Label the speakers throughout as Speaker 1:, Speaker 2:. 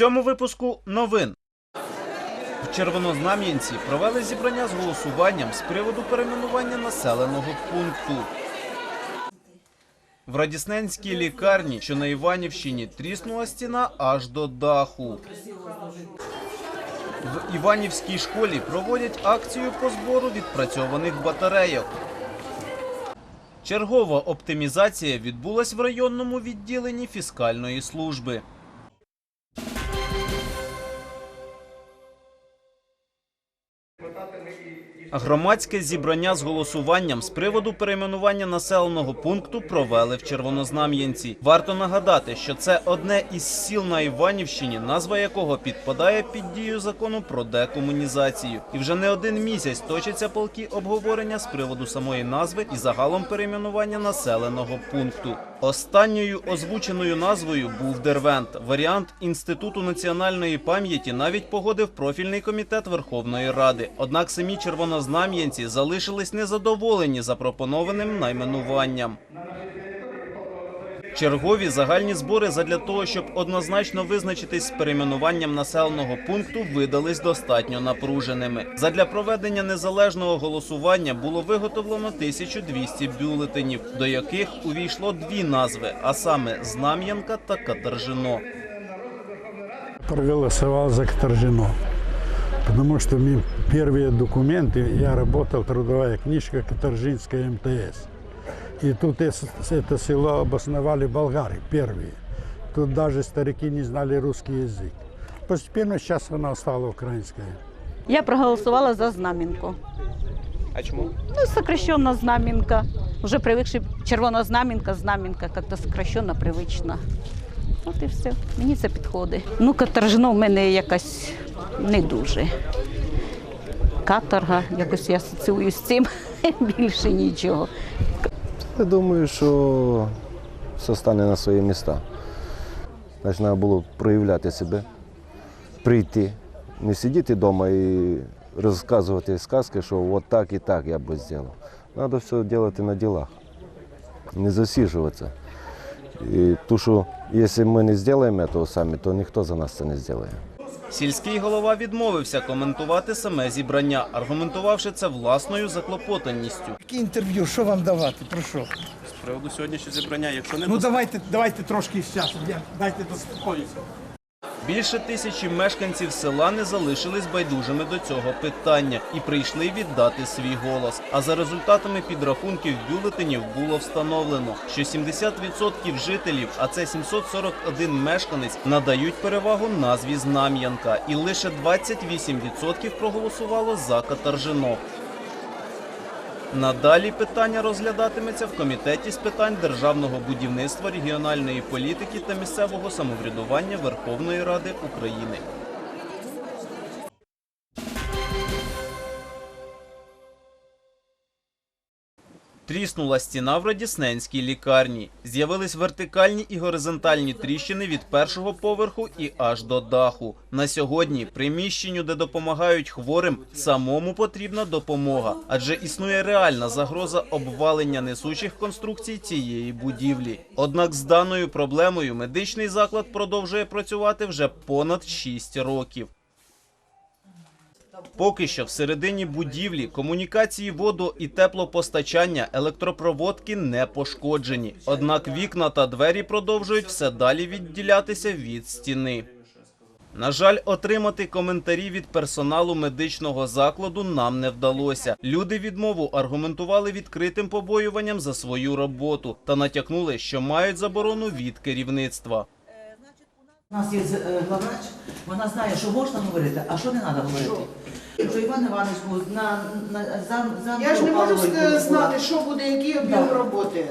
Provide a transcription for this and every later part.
Speaker 1: цьому випуску новин. В Червонознам'янці провели зібрання з голосуванням з приводу перейменування населеного пункту. В Радісненській лікарні, що на Іванівщині, тріснула стіна аж до даху. В Іванівській школі проводять акцію по збору відпрацьованих батарейок. Чергова оптимізація відбулась в районному відділенні фіскальної служби. Громадське зібрання з голосуванням з приводу перейменування населеного пункту провели в Червонознам'янці. Варто нагадати, що це одне із сіл на Іванівщині, назва якого підпадає під дію закону про декомунізацію. І вже не один місяць точаться полки обговорення з приводу самої назви і загалом перейменування населеного пункту. Останньою озвученою назвою був Дервент. Варіант інституту національної пам'яті навіть погодив профільний комітет Верховної Ради. Однак самі червонознам'янці залишились незадоволені запропонованим найменуванням. Чергові загальні збори задля того, щоб однозначно визначитись з перейменуванням населеного пункту, видались достатньо напруженими. Задля проведення незалежного голосування було виготовлено 1200 бюлетенів, до яких увійшло дві назви, а саме Знам'янка та Катержино.
Speaker 2: проголосовал за Каторжино Потому что мы первые документы, я работал, трудовая книжка Каторжинская МТС. И тут эс- это село обосновали болгары, первые. Тут даже старики не знали русский язык. Постепенно сейчас она стала украинская.
Speaker 3: Я проголосувала за знамінку.
Speaker 4: А чому?
Speaker 3: Ну, сокращена знамінка. Вже привикши червона знамінка, знамінка, як-то сокращена, привична. От і все. Мені це підходить. Ну, каторжно в мене якась не дуже. Каторга, якось я асоціюю з цим. Більше нічого.
Speaker 5: Я думаю, що все стане на свої міста. Значить, треба було проявляти себе, прийти, не сидіти вдома і розказувати сказки, що от так і так я би зробив. Треба все робити на ділах, не засіжуватися. І то, що якщо ми не зробимо цього самі, то ніхто за нас це не зробить.
Speaker 1: Сільський голова відмовився коментувати саме зібрання, аргументувавши це власною заклопотаністю.
Speaker 6: Які інтерв'ю, що вам давати? Про що?
Speaker 4: З приводу сьогоднішнього зібрання, якщо не
Speaker 6: Ну давайте, давайте трошки з часу. Дайте заспокоїтися.
Speaker 1: Більше тисячі мешканців села не залишились байдужими до цього питання і прийшли віддати свій голос. А за результатами підрахунків бюлетенів було встановлено, що 70% жителів, а це 741 мешканець, надають перевагу назві Знам'янка, і лише 28% проголосувало за Катаржинок. Надалі питання розглядатиметься в комітеті з питань державного будівництва, регіональної політики та місцевого самоврядування Верховної Ради України. Тріснула стіна в Радісненській лікарні. З'явились вертикальні і горизонтальні тріщини від першого поверху і аж до даху. На сьогодні приміщенню, де допомагають хворим, самому потрібна допомога, адже існує реальна загроза обвалення несучих конструкцій цієї будівлі. Однак з даною проблемою медичний заклад продовжує працювати вже понад 6 років. Поки що всередині будівлі комунікації воду і теплопостачання електропроводки не пошкоджені. Однак вікна та двері продовжують все далі відділятися від стіни. На жаль, отримати коментарі від персоналу медичного закладу нам не вдалося. Люди відмову аргументували відкритим побоюванням за свою роботу та натякнули, що мають заборону від керівництва.
Speaker 7: У нас є е, главврач, вона знає, що можна говорити, а що не треба говорити. Що Іван Іванович був на, на зам, зам
Speaker 8: Я ж не можу знати, що буде, який об'єм роботи.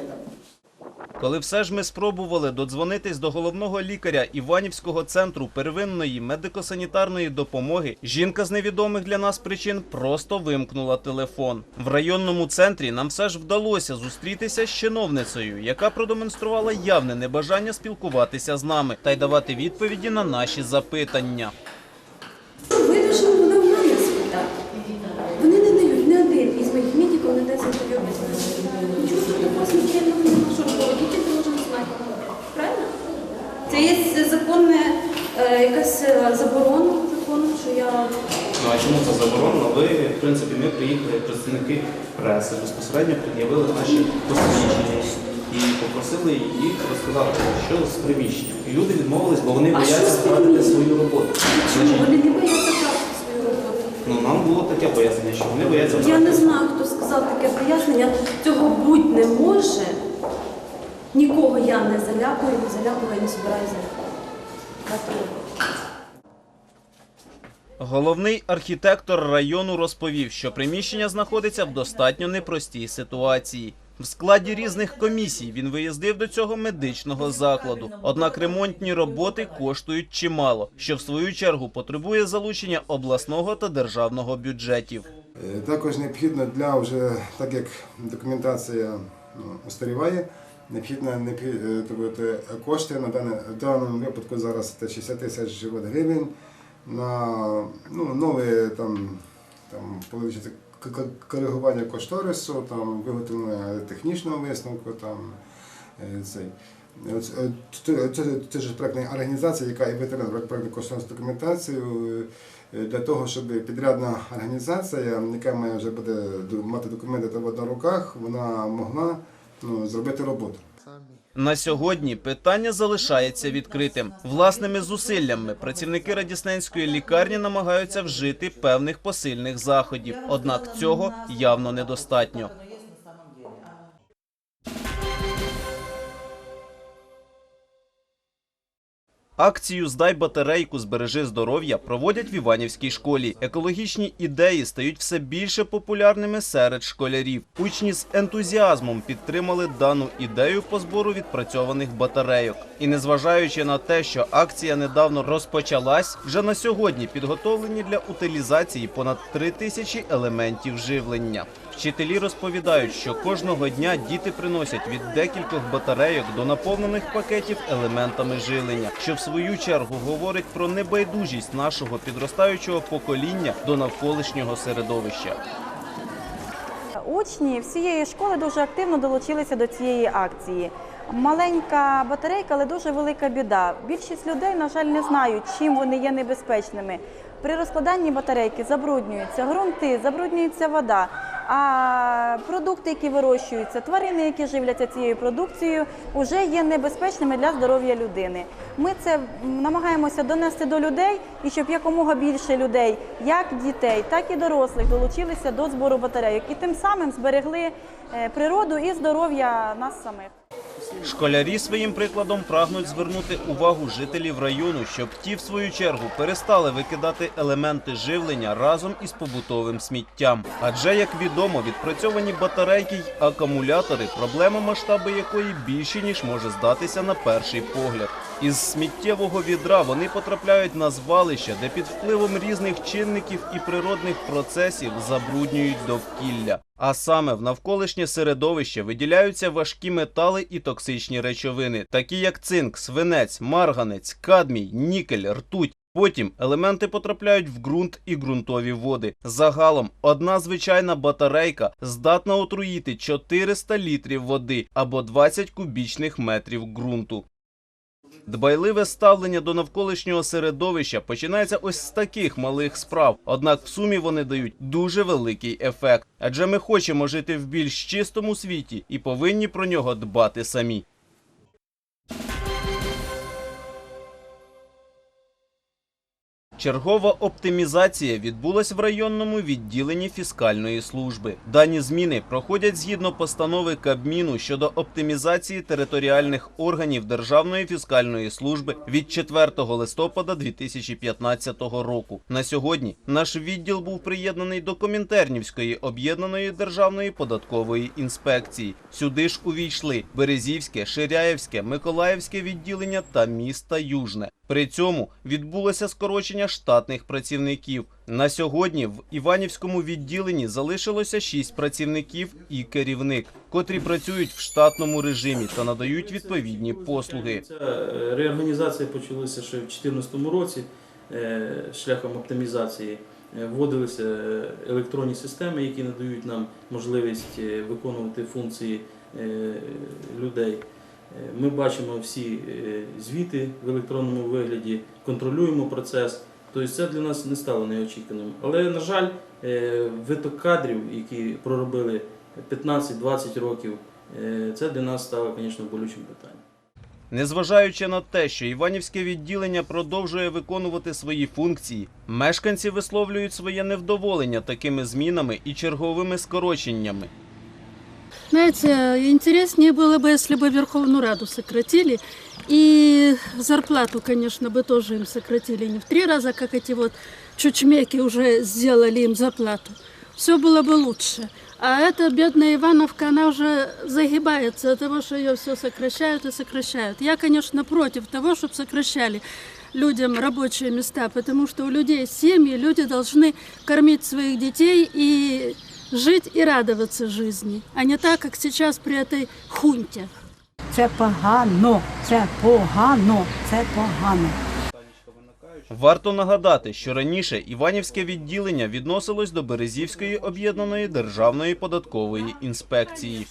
Speaker 1: Коли все ж ми спробували додзвонитись до головного лікаря Іванівського центру первинної медико-санітарної допомоги, жінка з невідомих для нас причин просто вимкнула телефон. В районному центрі нам все ж вдалося зустрітися з чиновницею, яка продемонструвала явне небажання спілкуватися з нами та й давати відповіді на наші запитання.
Speaker 9: Вони не дають не один із моїх медиків не дасть інтерв'ю без мене. Нічого тут такого смертельного нема, що е, якась що я
Speaker 1: Ну а чому це заборонено? Ви, в принципі, ми приїхали як представники преси, безпосередньо пред'явили наші посвідчення і попросили їх розказати, що з приміщенням. І люди відмовились, бо вони
Speaker 9: А що
Speaker 1: бояться
Speaker 9: з
Speaker 1: втратити
Speaker 9: приміщенням?
Speaker 1: свою роботу.
Speaker 9: чому
Speaker 1: Значить,
Speaker 9: вони не бояться втратити свою роботу?
Speaker 1: ну нам було таке пояснення, що вони бояться
Speaker 9: Я
Speaker 1: втратити.
Speaker 9: не знаю, хто сказав таке пояснення. Цього бути не може. Нікого я не залякую, не залякую і не збираюся залякувати.
Speaker 1: Головний архітектор району розповів, що приміщення знаходиться в достатньо непростій ситуації. В складі різних комісій він виїздив до цього медичного закладу. Однак ремонтні роботи коштують чимало, що в свою чергу потребує залучення обласного та державного бюджетів.
Speaker 8: Е, Також необхідно для вже, так як документація ну, устаріває, необхідно необхід- е, тобто, кошти на даному випадку зараз це 60 тисяч гривень на ну, нове там, там, коригування кошторису, там, виготовлення технічного висновку. Там, е, цей. От, е, Це, це, це ж проектна організація, яка і витримала проектну кошторисну документацію е, для того, щоб підрядна організація, яка має вже буде мати документи на руках, вона могла ну, зробити роботу.
Speaker 1: На сьогодні питання залишається відкритим. Власними зусиллями працівники радісненської лікарні намагаються вжити певних посильних заходів. Однак цього явно недостатньо. Акцію Здай батарейку, збережи здоров'я проводять в Іванівській школі. Екологічні ідеї стають все більше популярними серед школярів. Учні з ентузіазмом підтримали дану ідею по збору відпрацьованих батарейок. І незважаючи на те, що акція недавно розпочалась, вже на сьогодні підготовлені для утилізації понад три тисячі елементів живлення. Вчителі розповідають, що кожного дня діти приносять від декількох батарейок до наповнених пакетів елементами жилення, що в свою чергу говорить про небайдужість нашого підростаючого покоління до навколишнього середовища.
Speaker 10: Учні всієї школи дуже активно долучилися до цієї акції. Маленька батарейка, але дуже велика біда. Більшість людей, на жаль, не знають, чим вони є небезпечними. При розкладанні батарейки забруднюються ґрунти, забруднюється вода. А продукти, які вирощуються, тварини, які живляться цією продукцією, вже є небезпечними для здоров'я людини. Ми це намагаємося донести до людей і щоб якомога більше людей, як дітей, так і дорослих, долучилися до збору батарейок і тим самим зберегли е, природу і здоров'я нас самих.
Speaker 1: Школярі своїм прикладом прагнуть звернути увагу жителів району, щоб ті, в свою чергу, перестали викидати елементи живлення разом із побутовим сміттям. Адже, як відомо, відпрацьовані батарейки й акумулятори, проблема масштаби якої більші ніж може здатися на перший погляд. Із сміттєвого відра вони потрапляють на звалище, де під впливом різних чинників і природних процесів забруднюють довкілля. А саме в навколишнє середовище виділяються важкі метали і токсичні речовини, такі як цинк, свинець, марганець, кадмій, нікель, ртуть. Потім елементи потрапляють в ґрунт і ґрунтові води. Загалом одна звичайна батарейка здатна отруїти 400 літрів води або 20 кубічних метрів ґрунту. Дбайливе ставлення до навколишнього середовища починається ось з таких малих справ. Однак в сумі вони дають дуже великий ефект. Адже ми хочемо жити в більш чистому світі і повинні про нього дбати самі. Чергова оптимізація відбулась в районному відділенні фіскальної служби. Дані зміни проходять згідно постанови Кабміну щодо оптимізації територіальних органів Державної фіскальної служби від 4 листопада 2015 року. На сьогодні наш відділ був приєднаний до Комінтернівської об'єднаної державної податкової інспекції. Сюди ж увійшли Березівське, Ширяєвське, Миколаївське відділення та міста Южне. При цьому відбулося скорочення штатних працівників. На сьогодні в Іванівському відділенні залишилося 6 працівників і керівник, котрі працюють в штатному режимі та надають відповідні послуги.
Speaker 11: Е, реорганізація почалася ще в 2014 році е, шляхом оптимізації. Е, Вводилися електронні системи, які надають нам можливість виконувати функції людей. Е, Ми бачимо всі е, звіти в електронному вигляді, контролюємо процес Тобто це для нас не стало неочікуваним. Але, на жаль, е, виток кадрів, які проробили 15-20 років, це для нас стало, звісно, болючим питанням.
Speaker 1: Незважаючи на те, що Іванівське відділення продовжує виконувати свої функції, мешканці висловлюють своє невдоволення такими змінами і черговими скороченнями.
Speaker 12: Знаете, интереснее было бы, если бы Верховную Раду сократили. И зарплату, конечно, бы тоже им сократили не в три раза, как эти вот чучмеки уже сделали им зарплату. Все было бы лучше. А эта бедная Ивановка, она уже загибается от того, что ее все сокращают и сокращают. Я, конечно, против того, чтобы сокращали людям рабочие места, потому что у людей семьи, люди должны кормить своих детей и жить и радоваться жизни, а не так, как сейчас при этой хунте.
Speaker 13: Це погано, це погано, це погано.
Speaker 1: Варто нагадати, що раніше Іванівське відділення відносилось до Березівської об'єднаної державної податкової інспекції.